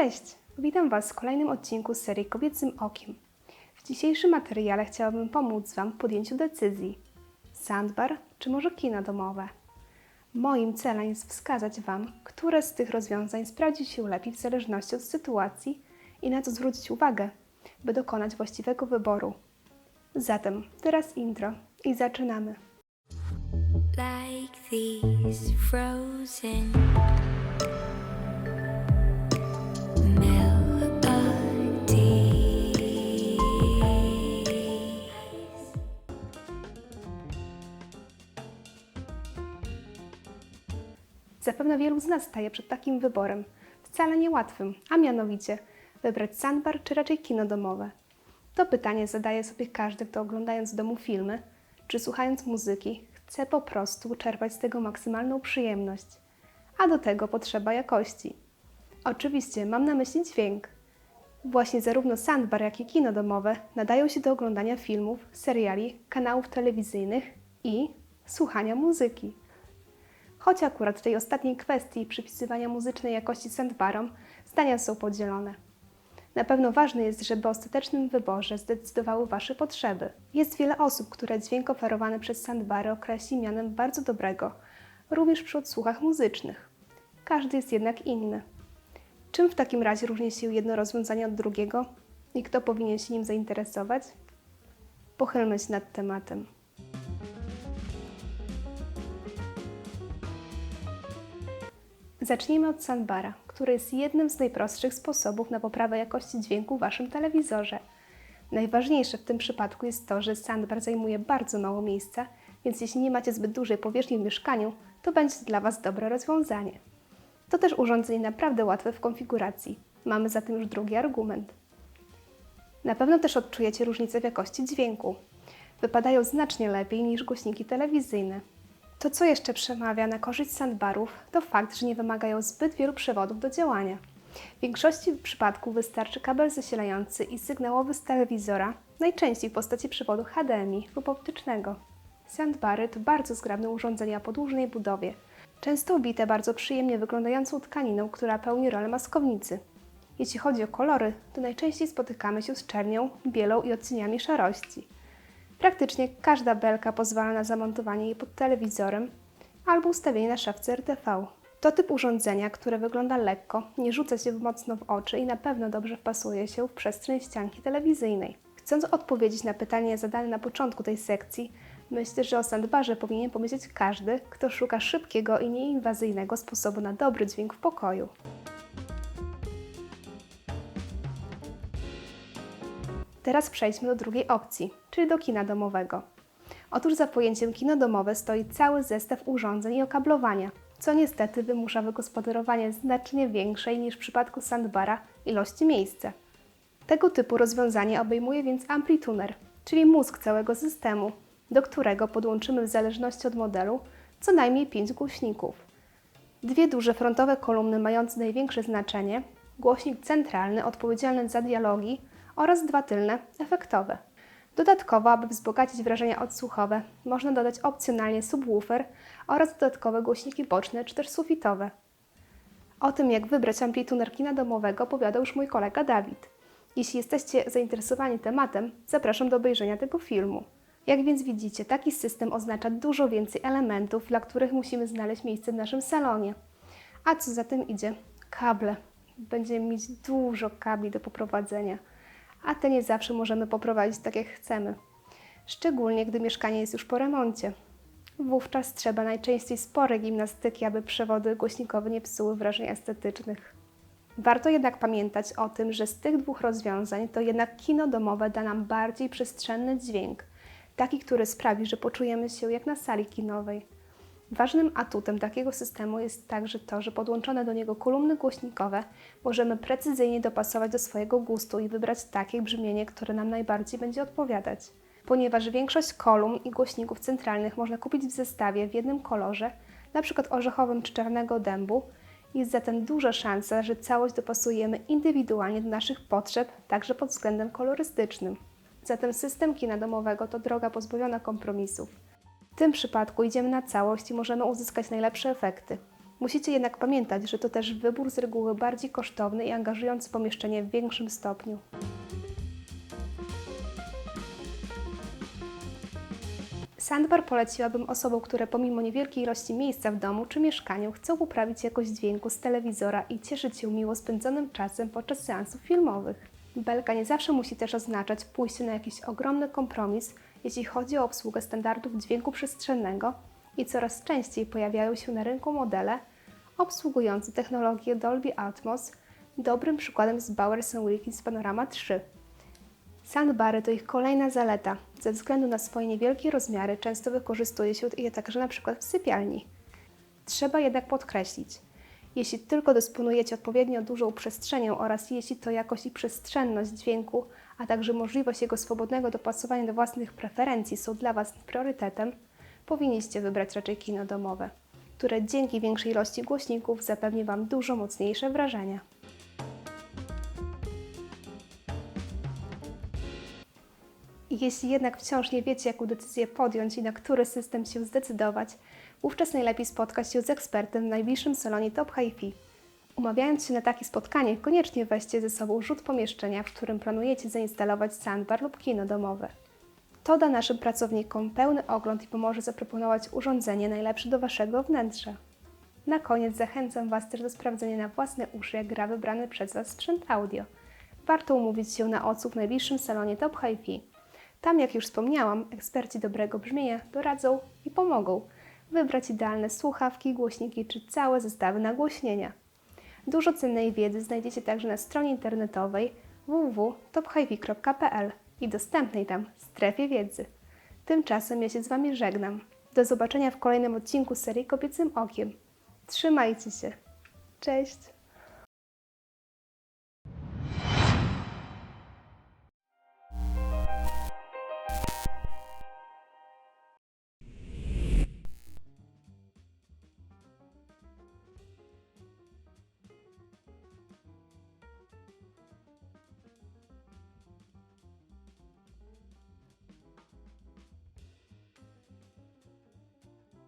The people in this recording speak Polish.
Cześć! Witam Was w kolejnym odcinku serii Kobiecym Okiem. W dzisiejszym materiale chciałabym pomóc Wam w podjęciu decyzji. Sandbar czy może kino domowe? Moim celem jest wskazać Wam, które z tych rozwiązań sprawdzi się lepiej w zależności od sytuacji i na co zwrócić uwagę, by dokonać właściwego wyboru. Zatem teraz intro i zaczynamy. like Zapewne wielu z nas staje przed takim wyborem, wcale niełatwym, a mianowicie wybrać sandbar czy raczej kino domowe. To pytanie zadaje sobie każdy, kto oglądając w domu filmy czy słuchając muzyki chce po prostu czerpać z tego maksymalną przyjemność, a do tego potrzeba jakości. Oczywiście mam na myśli dźwięk. Właśnie zarówno sandbar, jak i kino domowe nadają się do oglądania filmów, seriali, kanałów telewizyjnych i słuchania muzyki. Choć akurat w tej ostatniej kwestii przypisywania muzycznej jakości sandbarom zdania są podzielone. Na pewno ważne jest, żeby o ostatecznym wyborze zdecydowały Wasze potrzeby. Jest wiele osób, które dźwięk oferowany przez sandbary określi mianem bardzo dobrego, również przy odsłuchach muzycznych. Każdy jest jednak inny. Czym w takim razie różni się jedno rozwiązanie od drugiego i kto powinien się nim zainteresować? Pochylmy się nad tematem. Zacznijmy od soundbara, który jest jednym z najprostszych sposobów na poprawę jakości dźwięku w Waszym telewizorze. Najważniejsze w tym przypadku jest to, że soundbar zajmuje bardzo mało miejsca, więc jeśli nie macie zbyt dużej powierzchni w mieszkaniu, to będzie dla Was dobre rozwiązanie. To też urządzenie naprawdę łatwe w konfiguracji. Mamy zatem już drugi argument. Na pewno też odczujecie różnicę w jakości dźwięku. Wypadają znacznie lepiej niż głośniki telewizyjne. To, co jeszcze przemawia na korzyść sandbarów, to fakt, że nie wymagają zbyt wielu przewodów do działania. W większości przypadków wystarczy kabel zasilający i sygnałowy z telewizora, najczęściej w postaci przewodu HDMI lub optycznego. Sandbary to bardzo zgrabne urządzenia o podłużnej budowie, często obite bardzo przyjemnie wyglądającą tkaniną, która pełni rolę maskownicy. Jeśli chodzi o kolory, to najczęściej spotykamy się z czernią, bielą i odcieniami szarości. Praktycznie każda belka pozwala na zamontowanie jej pod telewizorem albo ustawienie na szafce RTV. To typ urządzenia, które wygląda lekko, nie rzuca się mocno w oczy i na pewno dobrze wpasuje się w przestrzeń ścianki telewizyjnej. Chcąc odpowiedzieć na pytanie zadane na początku tej sekcji, myślę, że o sandbarze powinien pomyśleć każdy, kto szuka szybkiego i nieinwazyjnego sposobu na dobry dźwięk w pokoju. Teraz przejdźmy do drugiej opcji, czyli do kina domowego. Otóż za pojęciem kino domowe stoi cały zestaw urządzeń i okablowania, co niestety wymusza wygospodarowanie znacznie większej niż w przypadku sandbara ilości miejsca. Tego typu rozwiązanie obejmuje więc amplituner, czyli mózg całego systemu, do którego podłączymy w zależności od modelu co najmniej 5 głośników. Dwie duże frontowe kolumny mające największe znaczenie, głośnik centralny odpowiedzialny za dialogi oraz dwa tylne, efektowe. Dodatkowo, aby wzbogacić wrażenia odsłuchowe, można dodać opcjonalnie subwoofer oraz dodatkowe głośniki boczne czy też sufitowe. O tym, jak wybrać amplituner kina domowego, opowiadał już mój kolega Dawid. Jeśli jesteście zainteresowani tematem, zapraszam do obejrzenia tego filmu. Jak więc widzicie, taki system oznacza dużo więcej elementów, dla których musimy znaleźć miejsce w naszym salonie. A co za tym idzie? Kable. Będziemy mieć dużo kabli do poprowadzenia a te nie zawsze możemy poprowadzić tak jak chcemy. Szczególnie gdy mieszkanie jest już po remoncie. Wówczas trzeba najczęściej spore gimnastyki, aby przewody głośnikowe nie psuły wrażeń estetycznych. Warto jednak pamiętać o tym, że z tych dwóch rozwiązań to jednak kino domowe da nam bardziej przestrzenny dźwięk, taki, który sprawi, że poczujemy się jak na sali kinowej. Ważnym atutem takiego systemu jest także to, że podłączone do niego kolumny głośnikowe możemy precyzyjnie dopasować do swojego gustu i wybrać takie brzmienie, które nam najbardziej będzie odpowiadać. Ponieważ większość kolumn i głośników centralnych można kupić w zestawie w jednym kolorze, np. orzechowym czy czarnego dębu, jest zatem duża szansa, że całość dopasujemy indywidualnie do naszych potrzeb, także pod względem kolorystycznym. Zatem system kina domowego to droga pozbawiona kompromisów. Tym przypadku idziemy na całość i możemy uzyskać najlepsze efekty. Musicie jednak pamiętać, że to też wybór z reguły bardziej kosztowny i angażujący pomieszczenie w większym stopniu. Sandbar poleciłabym osobom, które pomimo niewielkiej ilości miejsca w domu czy mieszkaniu chcą poprawić jakość dźwięku z telewizora i cieszyć się miło spędzonym czasem podczas seansów filmowych. Belka nie zawsze musi też oznaczać pójście na jakiś ogromny kompromis, jeśli chodzi o obsługę standardów dźwięku przestrzennego i coraz częściej pojawiają się na rynku modele obsługujące technologię Dolby Atmos. Dobrym przykładem jest Bowers Wilkins Panorama 3. Sandbary to ich kolejna zaleta. Ze względu na swoje niewielkie rozmiary często wykorzystuje się je także na przykład w sypialni. Trzeba jednak podkreślić, jeśli tylko dysponujecie odpowiednio dużą przestrzenią oraz jeśli to jakość i przestrzenność dźwięku, a także możliwość jego swobodnego dopasowania do własnych preferencji są dla Was priorytetem, powinniście wybrać raczej kino domowe, które dzięki większej ilości głośników zapewni Wam dużo mocniejsze wrażenia. Jeśli jednak wciąż nie wiecie, jaką decyzję podjąć i na który system się zdecydować, wówczas najlepiej spotkać się z ekspertem w najbliższym salonie Top Hi-Fi. Umawiając się na takie spotkanie, koniecznie weźcie ze sobą rzut pomieszczenia, w którym planujecie zainstalować sandbar lub kino domowe. To da naszym pracownikom pełny ogląd i pomoże zaproponować urządzenie najlepsze do Waszego wnętrza. Na koniec zachęcam Was też do sprawdzenia na własne uszy, jak gra wybrany przez Was sprzęt audio. Warto umówić się na odsłuch w najbliższym salonie Top Hi-Fi. Tam, jak już wspomniałam, eksperci dobrego brzmienia doradzą i pomogą wybrać idealne słuchawki, głośniki czy całe zestawy nagłośnienia. Dużo cennej wiedzy znajdziecie także na stronie internetowej www.tophiv.pl i dostępnej tam strefie wiedzy. Tymczasem ja się z Wami żegnam. Do zobaczenia w kolejnym odcinku serii Kobiecym Okiem. Trzymajcie się. Cześć!